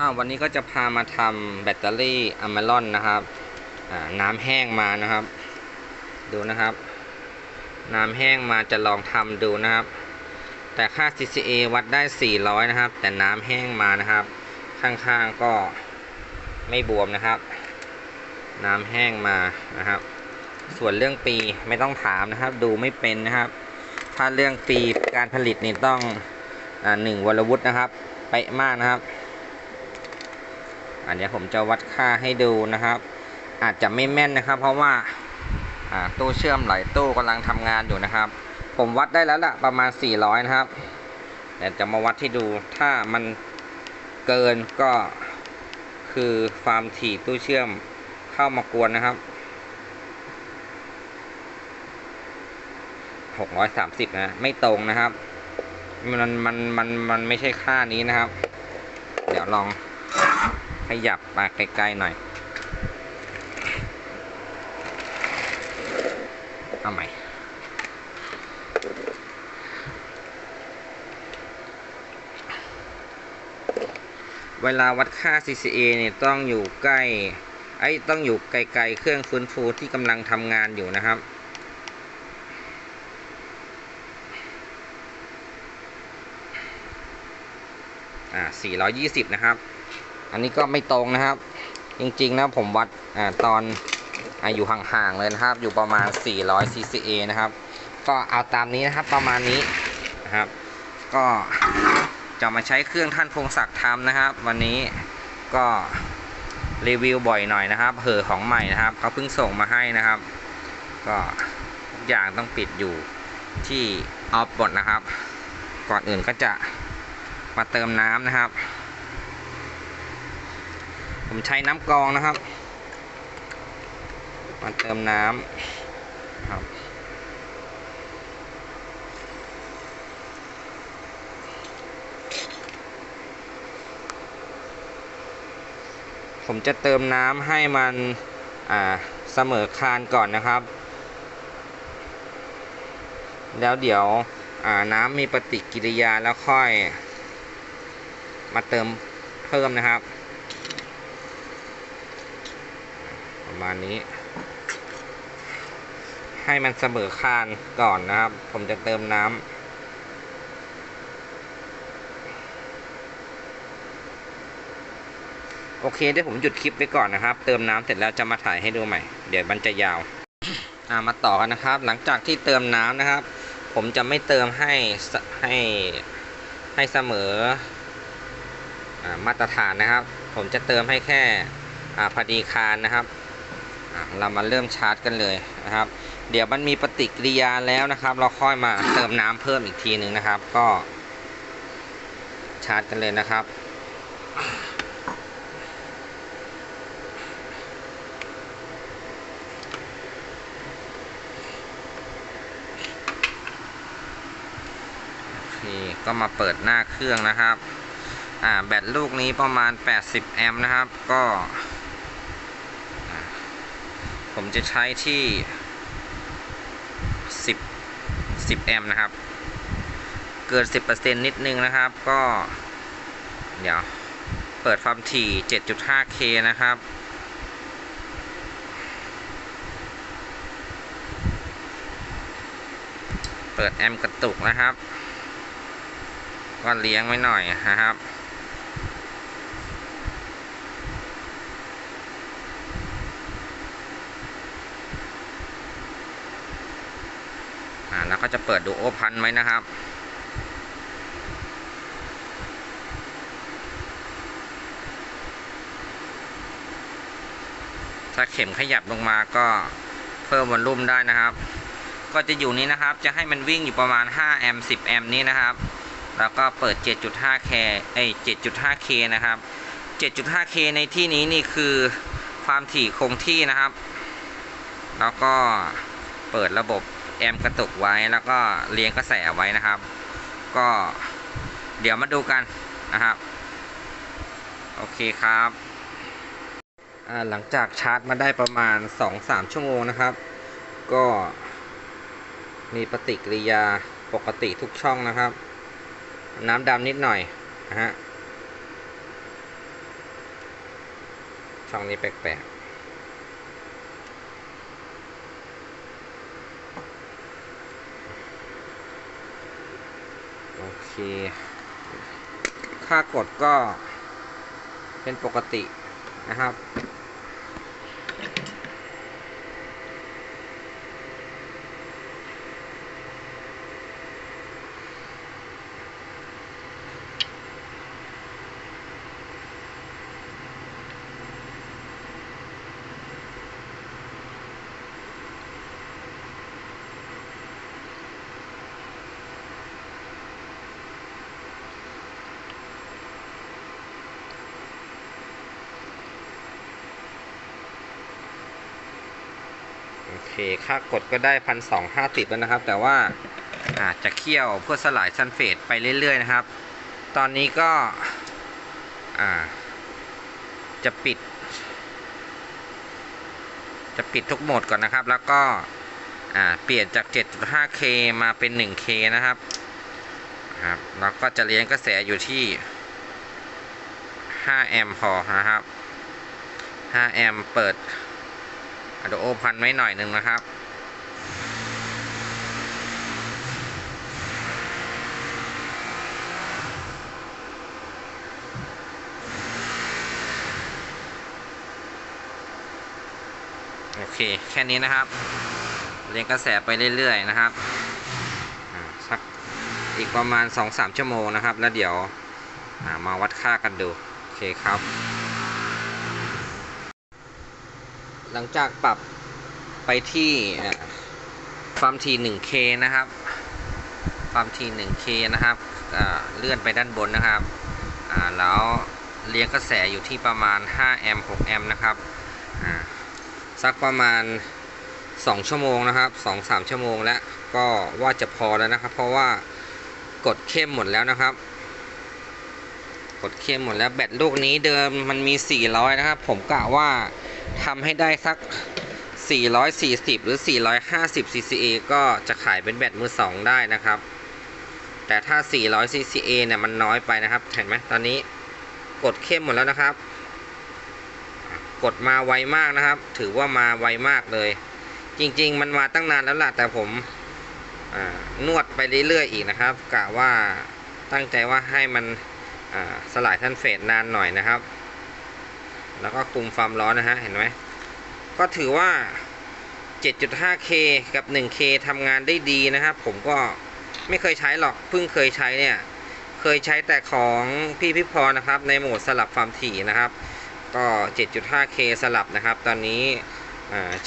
อ้าววันนี้ก็จะพามาทำแบตเตอรี่อะม a ลอนนะครับน้ำแห้งมานะครับ ดูนะครับ น้ำแห้งมาจะลองทำดูนะครับ แต่ค่า CCA วัดได้ 400 นะครับ แต่น้ำแห้งมานะครับ ข้างๆก็ไม่บวมนะครับ น้ำแห้งมานะครับ ส่วนเรื่องปีไม่ต้องถามนะครับ ดูไม่เป็นนะครับ ถ้าเรื่องปีการผลิตนี่ต้องอ่าหนึ่งวรวุฒินะครับเป๊ะมากนะครับ อันนี้ผมจะวัดค่าให้ดูนะครับ อาจจะไม่แม่นนะครับ เพราะว่าตู้เชื่อมหลายตู้กำลังทำงานอยู่นะครับ ผมวัดได้แล้วละประมาณ 400 นะครับแต่จะมาวัดให้ดูถ้ามันเกินก็คือฟามถี่ตู้เชื่อมเข้ามากวนนะครับ 630 นะ ไม่ตรงนะครับ มันมันมันมันไม่ใช่ค่านี้นะครับ เดี๋ยวลอง ขยับมาไกลๆหน่อย เอาใหม่ เวลาวัดค่า CCA เนี่ยต้องอยู่ใกล้ ไอ้ต้องอยู่ไกลๆ เครื่องฟื้นฟูที่กำลังทำงานอยู่นะครับอ่า420 นะครับ อันนี้ก็ไม่ตรงนะครับ จริงๆนะผมวัดอตอนออยู่ห่างๆเลยนะครับ อยู่ประมาณ 400 CCA นะครับ ก็เอาตามนี้นะครับประมาณนี้นะครับ ก็จะมาใช้เครื่องท่านพงศักดิ์ทำนะครับ วันนี้ก็รีวิวบ่อยหน่อยนะครับเหอของใหม่นะครับเขาเพิ่งส่งมาให้นะครับ ก็ทุกอย่างต้องปิดอยู่ที่ออฟบดนะครับ ก่อนอื่นก็จะมาเติมน้ำนะครับ ผมใช้น้ำกรองนะครับ มาเติมน้ำครับผมจะเติมน้ำให้มันอ่าเสมอคานก่อนนะครับ แล้วเดี๋ยวอ่าน้ำมีปฏิกิริยาแล้วค่อย มาเติมเพิ่มนะครับ ประมาณนี้ ให้มันเสมอคานก่อนนะครับ ผมจะเติมน้ำโอเคเดี๋ยวผมหยุดคลิปไว้ก่อนนะครับ เติมน้ำเสร็จแล้วจะมาถ่ายให้ดูใหม่ เดี๋ยวมันจะยาวามาต่อกันนะครับ หลังจากที่เติมน้ำนะครับ ผมจะไม่เติมให้ให้ให้เสมออามาตรฐานนะครับ ผมจะเติมให้แค่อ่าพอดีคานนะครับ เรามาเริ่มชาร์จกันเลยนะครับ เดี๋ยวมันมีปฏิกิริยาแล้วนะครับ เราค่อยมาเติมน้ำเพิ่มอีกทีหนึ่งนะครับ ก็ชาร์จกันเลยนะครับโอเคก็มาเปิดหน้าเครื่องนะครับ อ่า แบตลูกนี้ประมาณ 80 แอมป์นะครับ ก็ ผมจะใช้ที่ 10 10แอมป์นะครับ เกิน 10%นิดนึงนะครับ ก็ เดี๋ยว เปิดความถี่ 7.5K นะครับเปิดแอมป์กระตุกนะครับ ก็เลี้ยงไว้หน่อยนะครับาจะเปิดดูโอพันไว้นะครับ ถ้าเข็มขยับลงมาก็เพิ่มวอลลุ่มได้นะครับ ก็จะอยู่นี้นะครับ จะให้มันวิ่งอยู่ประมาณ 5 แอมป์ 10 แอมป์นี้นะครับ แล้วก็เปิด 7.5K เอ้ย 7.5K นะครับ 7.5K ในที่นี้นี่คือความถี่คงที่นะครับ แล้วก็เปิดระบบ แอมกระตุกไว้แล้วก็เลี้ยงกระแสไว้นะครับ ก็เดี๋ยวมาดูกันนะครับ โอเคครับหลังจากชาร์จมาได้ประมาณ 2-3 ชั่วโมงนะครับ ก็มีปฏิกิริยาปกติทุกช่องนะครับ น้ำดำนิดหน่อยนะฮะช่องนี้แปลกๆ โอเคค่ากดก็เป็นปกตินะครับ เคค่ากดก็ได้พันสองห้าสิบแล้วนะครับ แต่ว่าอาจจะเคี่ยวเพื่อสลายซัลเฟตไปเรื่อย ๆ นะครับ ตอนนี้ก็จะปิด จะปิดทุกโหมดก่อนนะครับ แล้วก็เปลี่ยนจาก 7.5K มาเป็น 1K นะครับครับแล้วก็จะเลี้ยงกระแสอยู่ที่ 5 แอมป์พอนะครับ 5 แอมป์เปิด อะโดโอพันไว้หน่อยหนึ่งนะครับ โอเค แค่นี้นะครับ เรียงกระแสไปเรื่อยๆนะครับสักอีกประมาณ 2-3 ชั่วโมงนะครับ แล้วเดี๋ยวมาวัดค่ากันดู โอเคครับ หลังจากปรับไปที่อ่าความถี่ 1K นะครับ ความถี่ 1K นะครับเลื่อนไปด้านบนนะครับแล้วเลี้ยงกระแสอยู่ที่ประมาณ 5 แอมป์ 6 แอมป์นะครับสักประมาณ 2 ชั่วโมงนะครับ 2-3 ชั่วโมงแล้วก็ว่าจะพอแล้วนะครับ เพราะว่ากดเข้มหมดแล้วนะครับ กดเข้มหมดแล้วแบตลูกนี้เดิมมันมี 400 นะครับ ผมกะว่า ทำให้ได้สัก 440 หรือ 450 CCA ก็จะขายเป็นแบตมือ 2 ได้นะครับ แต่ถ้า 400 CCA เนี่ยมันน้อยไปนะครับ เห็นไหมตอนนี้กดเข้มหมดแล้วนะครับ กดมาไวมากนะครับ ถือว่ามาไวมากเลย จริง ๆ มันมาตั้งนานแล้วล่ะ แต่ผมนวดไปเรื่อยๆอีกนะครับกะว่าตั้งใจว่าให้มันสลายท่านเฟสนานหน่อยนะครับ แล้วก็คุมความร้อนนะฮะ เห็นไหม ก็ถือว่า 7.5K กับ 1K ทำงานได้ดีนะครับ ผมก็ไม่เคยใช้หรอก เพิ่งเคยใช้เนี่ย เคยใช้แต่ของพี่พิพรนะครับ ในโหมดสลับความถี่นะครับ ก็ 7.5K สลับนะครับ ตอนนี้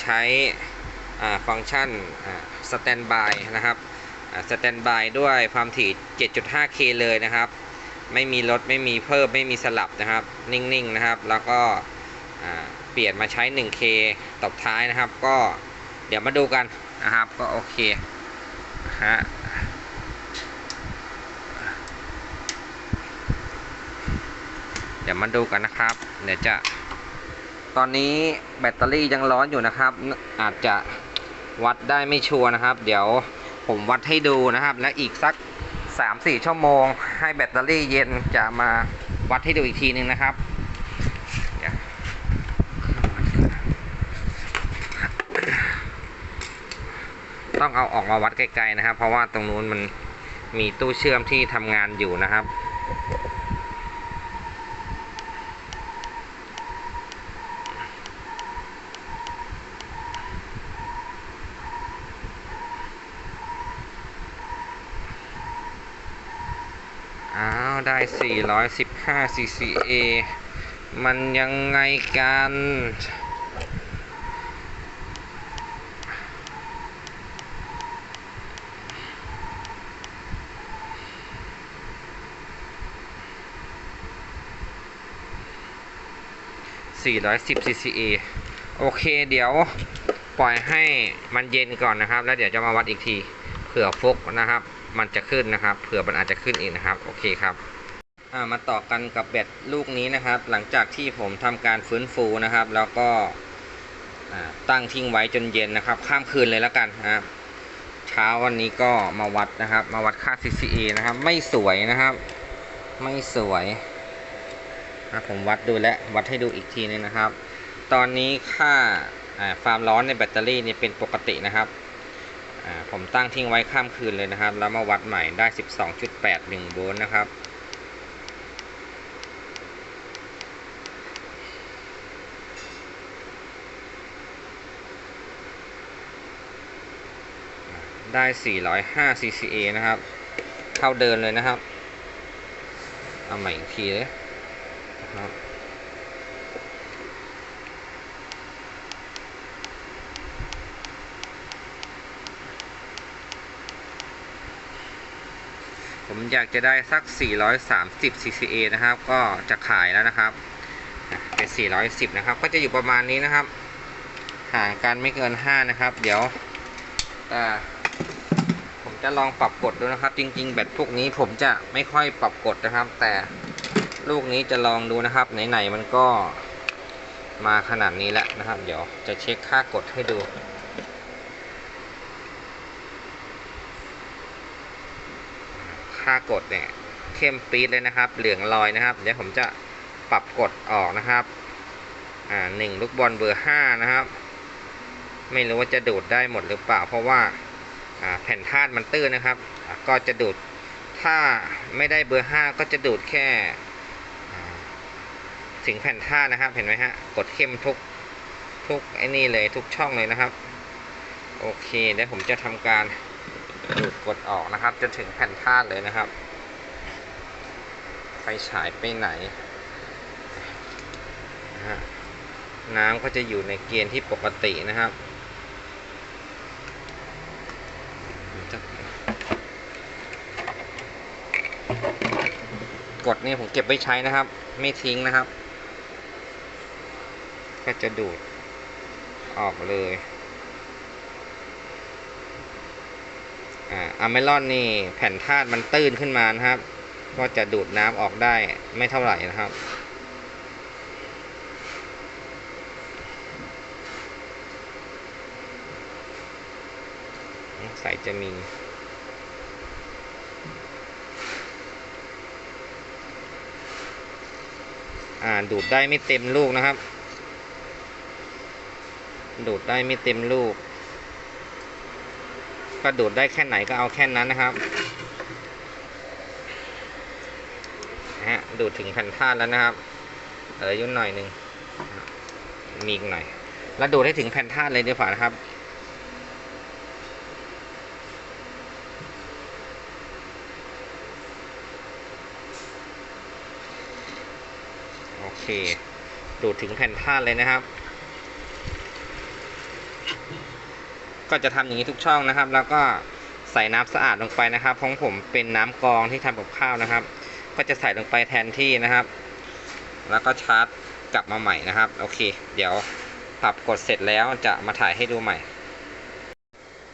ใช้ฟังก์ชันสแตนบายนะครับสแตนบายด้วยความถี่ 7.5K เลยนะครับ ไม่มีลดไม่มีเพิ่มไม่มีสลับนะครับ นิ่งๆนะครับ แล้วก็เปลี่ยนมาใช้ 1K ตบท้ายนะครับ ก็เดี๋ยวมาดูกันนะครับ ก็โอเคฮะเดี๋ยวมาดูกันนะครับ เดี๋ยวจะ ตอนนี้แบตเตอรี่ยังร้อนอยู่นะครับ อาจจะวัดได้ไม่ชัวร์นะครับ เดี๋ยวผมวัดให้ดูนะครับ และอีกสัก 3-4 ชั่วโมง ให้แบตเตอรี่เย็นจะมาวัดให้ดูอีกทีนึงนะครับต้องเอาออกมาวัดไกลๆนะครับ เพราะว่าตรงนู้นมันมีตู้เชื่อมที่ทำงานอยู่นะครับ อ้าว ได้ 415 CCA มันยังไงกัน410 CCA โอเคเดี๋ยวปล่อยให้มันเย็นก่อนนะครับ แล้วเดี๋ยวจะมาวัดอีกทีเผื่อฟกนะครับ มันจะขึ้นนะครับ เผื่อมันอาจจะขึ้นอีกนะครับ โอเคครับ มาต่อกันกับแบตลูกนี้นะครับ หลังจากที่ผมทำการฟื้นฟูนะครับ แล้วก็ตั้งทิ้งไว้จนเย็นนะครับ ข้ามคืนเลยแล้วกันนะครับเช้าวันนี้ก็มาวัดนะครับ มาวัดค่า CCA นะครับ ไม่สวยนะครับ ไม่สวยนะผมวัดดูแล้ววัดให้ดูอีกทีนึงนะครับ ตอนนี้ค่าความร้อนในแบตเตอรี่นี่เป็นปกตินะครับผมตั้งทิ้งไว้ข้ามคืนเลยนะครับ แล้วมาวัดใหม่ได้ 12.81โวลต์นะครับ ได้ 405 cca นะครับ เท่าเดินเลยนะครับ เอาใหม่อีกทีเลยนะครับผมอยากจะได้สัก 430 cca นะครับ ก็จะขายแล้วนะครับ เป็น 410 นะครับ ก็จะอยู่ประมาณนี้นะครับ ห่างกันไม่เกิน 5 นะครับ เดี๋ยวแต่ผม จะลองปรับกดดูนะครับ จริง ๆ แบตพวกนี้ผมจะไม่ค่อยปรับกดนะครับ แต่ลูกนี้จะลองดูนะครับไหนๆมันก็มาขนาดนี้แล้วนะครับ เดี๋ยวจะเช็คค่ากดให้ดูค่ากดเนี่ยเข้มปี๊ดเลยนะครับ เหลืองลอยนะครับ เดี๋ยวผมจะปรับกดออกนะครับ อ่าหนึ่งลูกบอลเบอร์ห้านะครับ ไม่รู้ว่าจะดูดได้หมดหรือเปล่า เพราะว่าอ่า แผ่นธาตุมันตื้นนะครับ ก็จะดูดถ้าไม่ได้เบอร์ห้าก็จะดูดแค่อ่าถึงแผ่นธาตุนะครับ เห็นไหมฮะกดเข้มทุกทุกไอ้นี่เลยทุกช่องเลยนะครับ โอเคเดี๋ยวผมจะทำการดูดกดออกนะครับ จนถึงแผ่นธาตุเลยนะครับไฟฉายไปไหน น้ำก็จะอยู่ในเกณฑ์ที่ปกตินะครับ ดนี่ผมเก็บไว้ใช้นะครับ ไม่ทิ้งนะครับ ก็จะดูด ออกเลยอ่าอะเมลอนนี่แผ่นธาตุมันตื้นขึ้นมานะครับ ก็จะดูดน้ำออกได้ไม่เท่าไหร่นะครับใส่จะมี อ่าดูดได้ไม่เต็มลูกนะครับ ดูดได้ไม่เต็มลูก ก็ดูดได้แค่ไหนก็เอาแค่นั้นนะครับฮะดูดถึงแผ่นธาตุแล้วนะครับเออยุ่นหน่อยหนึ่งมีอีกหน่อย แล้วดูดให้ถึงแผ่นธาตุเลยดีกว่านะครับ โอเค ดูดถึงแผ่นธาตุเลยนะครับ ก็จะทำอย่างนี้ทุกช่องนะครับ แล้วก็ใส่น้ำสะอาดลงไปนะครับของผมเป็นน้ำกรองที่ทำกับข้าวนะครับ ก็จะใส่ลงไปแทนที่นะครับ แล้วก็ชาร์จกลับมาใหม่นะครับ โอเค เดี๋ยวปรับกดเสร็จแล้วจะมาถ่ายให้ดูใหม่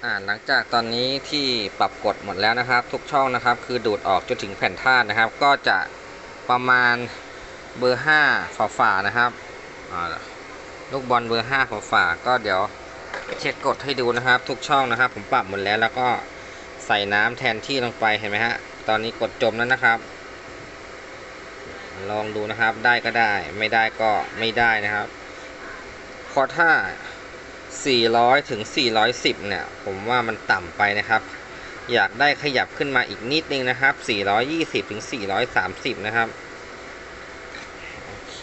อ่าหลังจากตอนนี้ที่ปรับกดหมดแล้วนะครับ ทุกช่องนะครับ คือดูดออกจนถึงแผ่นธาตุนะครับ ก็จะประมาณ เบอร์ห้าฝาฝานะครับลูกบอลเบอร์ห้าฝาฝาก็เดี๋ยวเช็คกดให้ดูนะครับ ทุกช่องนะครับ ผมปรับหมดแล้วแล้วก็ใส่น้ำแทนที่ลงไปเห็นไหมฮะตอนนี้กดจมแล้วนะครับ ลองดูนะครับได้ก็ได้ไม่ได้ก็ไม่ได้นะครับเพราะถ้า 400 ถึง 410 เนี่ย ผมว่ามันต่ำไปนะครับ อยากได้ขยับขึ้นมาอีกนิดนึงนะครับ 420 ถึง 430 นะครับ เค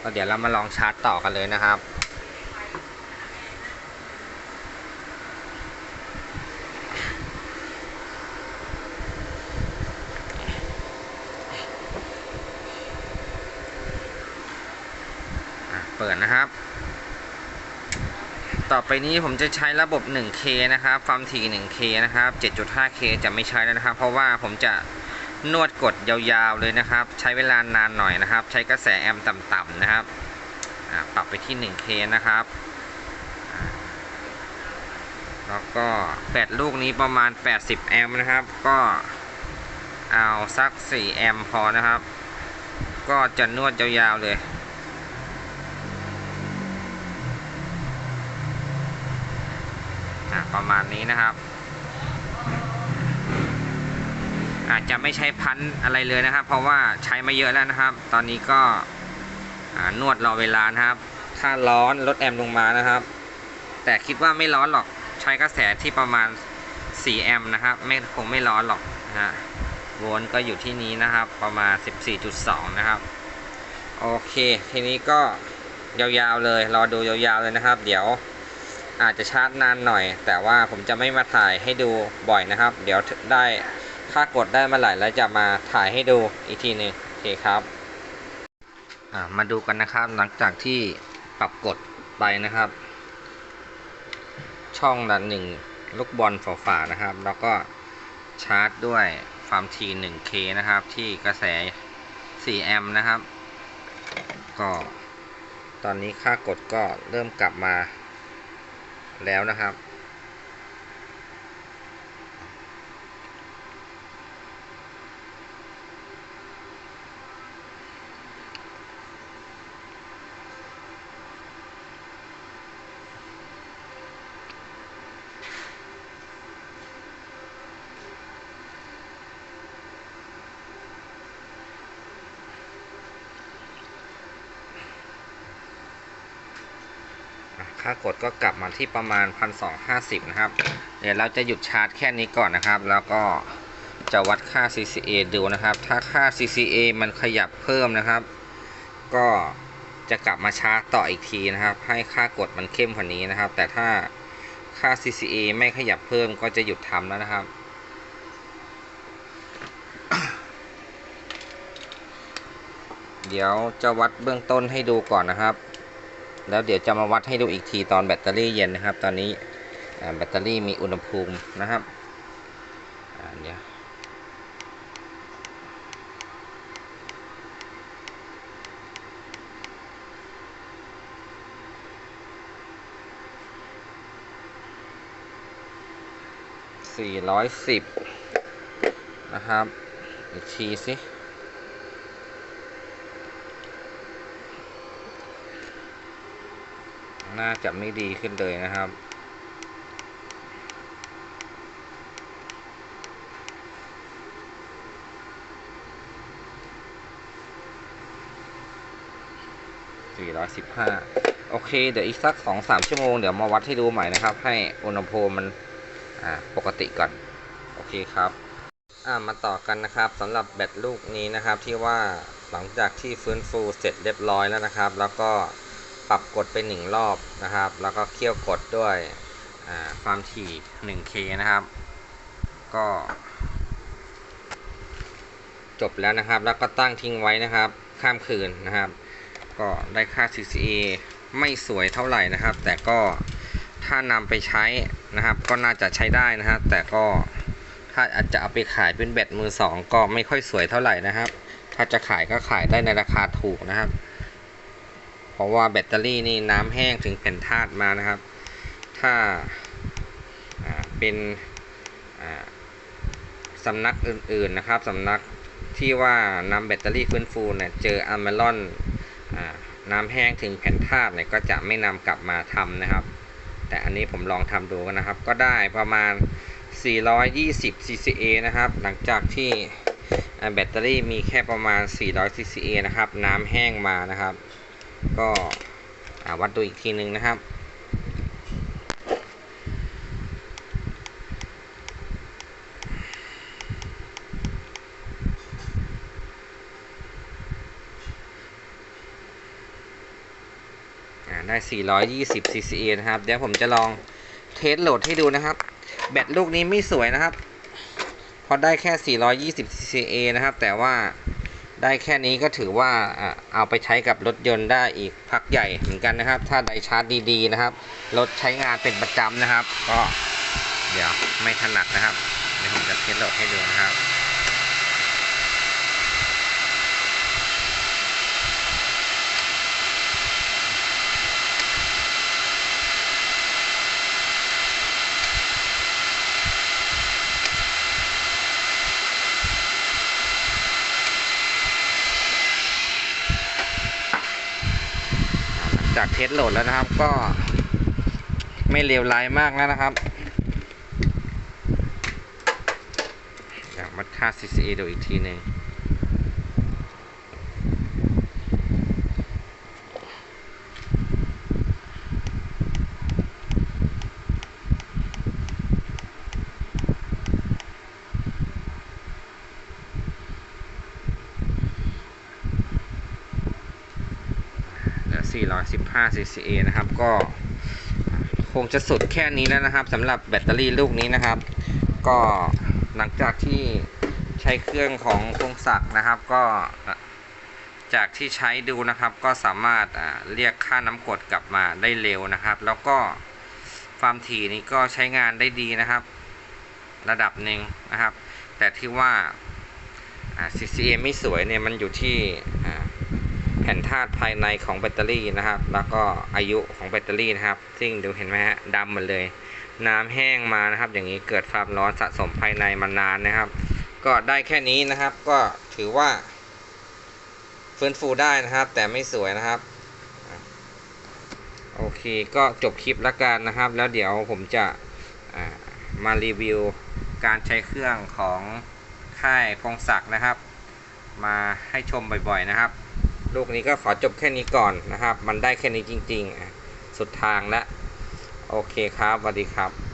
ก็เดี๋ยวเรามาลองชาร์จต่อกันเลยนะครับ เปิดนะครับ ต่อไปนี้ผมจะใช้ระบบ 1K นะครับ ความถี่ 1K นะครับ 7.5K จะไม่ใช้แล้วนะครับ เพราะว่าผมจะ นวดกดยาวๆเลยนะครับ ใช้เวลานานหน่อยนะครับ ใช้กระแสแอมป์ต่ำๆนะครับปรับไปที่ 1K นะครับ แล้วก็แบตลูกนี้ประมาณ 80 แอมป์นะครับ ก็เอาสัก 4 แอมป์พอนะครับ ก็จะนวดยาวๆเลยประมาณนี้นะครับ อาจจะไม่ใช้พันอะไรเลยนะครับ เพราะว่าใช้มาเยอะแล้วนะครับ ตอนนี้ก็นวดรอเวลานะครับ ถ้าร้อนลดแอมป์ลงมานะครับ แต่คิดว่าไม่ร้อนหรอกใช้กระแสที่ประมาณ 4 แอมป์นะครับไม่คงไม่ร้อนหรอกนะฮะโวลต์ก็อยู่ที่นี้นะครับ ประมาณ 14.2 นะครับ โอเค ทีนี้ก็ยาวๆเลย รอดูยาวๆเลยนะครับ เดี๋ยวอาจจะชาร์จนานหน่อย แต่ว่าผมจะไม่มาถ่ายให้ดูบ่อยนะครับ เดี๋ยวได้ ค่ากดได้เมื่อไหร่แล้วจะมาถ่ายให้ดูอีกทีหนึงโอเคครับมาดูกันนะครับหลังจากที่ปรับกดไปนะครับ ช่องละหนึ่งลูกบอลฝาๆนะครับ แล้วก็ชาร์จด้วยความถี่ 1K นะครับ ที่กระแส 4 แอมป์นะครับ ก็ตอนนี้ค่ากดก็เริ่มกลับมาแล้วนะครับ ค่ากดก็กลับมาที่ประมาณ 1250 นะครับ เดี๋ยวเราจะหยุดชาร์จแค่นี้ก่อนนะครับ แล้วก็จะวัดค่า CCA ดูนะครับ ถ้าค่า CCA มันขยับเพิ่มนะครับ ก็จะกลับมาชาร์จต่ออีกทีนะครับ ให้ค่ากดมันเข้มกว่านี้นะครับ แต่ถ้าค่า CCA ไม่ขยับเพิ่มก็จะหยุดทำแล้วนะครับ เดี๋ยวจะวัดเบื้องต้นให้ดูก่อนนะครับ แล้วเดี๋ยวจะมาวัดให้ดูอีกทีตอนแบตเตอรี่เย็นนะครับ ตอนนี้แบตเตอรี่มีอุณหภูมินะครับเดี๋ยวสี่ร้อยสิบนะครับอีกทีสิ น่าจะไม่ดีขึ้นเลยนะครับ415 โอเค เดี๋ยวอีกสัก 2-3 ชั่วโมง เดี๋ยวมาวัดให้ดูใหม่นะครับ ให้อุณหภูมิมันปกติก่อน โอเคครับมาต่อกันนะครับสำหรับแบตลูกนี้นะครับที่ว่าหลังจากที่ฟื้นฟูเสร็จเรียบร้อยแล้วนะครับ แล้วก็ ปรับกดไปหนึ่งรอบนะครับ แล้วก็เคี่ยวกดด้วยความถี่ 1K นะครับ ก็ จบแล้วนะครับ แล้วก็ตั้งทิ้งไว้นะครับ ข้ามคืนนะครับ ก็ได้ค่า CCA ไม่สวยเท่าไหร่นะครับ แต่ก็ถ้านำไปใช้นะครับ ก็น่าจะใช้ได้นะครับ แต่ก็ถ้าอาจจะเอาไปขายเป็นแบตมือสองก็ไม่ค่อยสวยเท่าไหร่นะครับ ถ้าจะขายก็ขายได้ในราคาถูกนะครับ เพราะว่าแบตเตอรี่นี่น้ำแห้งถึงแผ่นธาตุมานะครับ ถ้าเป็นอ่าสำนักอื่นๆนะครับสำนักที่ว่านำแบตเตอรี่ฟื้นฟูเนี่ยเจออะเมลอนน้ำแห้งถึงแผ่นธาตุเนี่ยก็จะไม่นำกลับมาทำนะครับ แต่อันนี้ผมลองทำดูกันนะครับ ก็ได้ประมาณ 420 CCA นะครับ หลังจากที่แบตเตอรี่มีแค่ประมาณ 400 CCA นะครับ น้ำแห้งมานะครับ ก็วัดดูอีกทีหนึ่งนะครับอ่าได้ 420 CCA นะครับ เดี๋ยวผมจะลองเทสโหลดให้ดูนะครับ แบตลูกนี้ไม่สวยนะครับพราะได้แค่ 420 CCA นะครับ แต่ว่า ได้แค่นี้ก็ถือว่าเอาไปใช้กับรถยนต์ได้อีกพักใหญ่เหมือนกันนะครับ ถ้าไดชาร์จดีๆนะครับ รถใช้งานเป็นประจำนะครับ ก็เดี๋ยวไม่ถนัดนะครับ เดี๋ยวผมจะเทสโหลดให้ดูนะครับ จากเทสโหลดแล้วนะครับ ก็ไม่เลวร้ายมากแล้วนะครับอยากวัดค่า CCA ดูอีกทีหนึ่ง 415 CCA นะครับ ก็คงจะสุดแค่นี้แล้วนะครับสำหรับแบตเตอรี่ลูกนี้นะครับ ก็หลังจากที่ใช้เครื่องของพงศักดิ์นะครับ ก็จากที่ใช้ดูนะครับ ก็สามารถเรียกค่าน้ำกรดกลับมาได้เร็วนะครับ แล้วก็ความถี่นี้ก็ใช้งานได้ดีนะครับ ระดับหนึ่งนะครับ แต่ที่ว่าอ่า CCA ไม่สวยเนี่ยมันอยู่ที่อ่า แผ่นธาตุภายในของแบตเตอรี่นะครับ แล้วก็อายุของแบตเตอรี่นะครับ ซึ่งดูเห็นไหมฮะดำหมดเลย น้ำแห้งมานะครับ อย่างนี้เกิดความร้อนสะสมภายในมานานนะครับ ก็ได้แค่นี้นะครับ ก็ถือว่าฟื้นฟูได้นะครับ แต่ไม่สวยนะครับโอเคก็จบคลิปแล้วกันนะครับ แล้วเดี๋ยวผมจะมารีวิวการใช้เครื่องของค่ายพงศักดิ์นะครับ มาให้ชมบ่อยๆนะครับ ลูกนี้ก็ขอจบแค่นี้ก่อนนะครับ มันได้แค่นี้จริงๆ สุดทางแล้ว โอเคครับสวัสดีครับ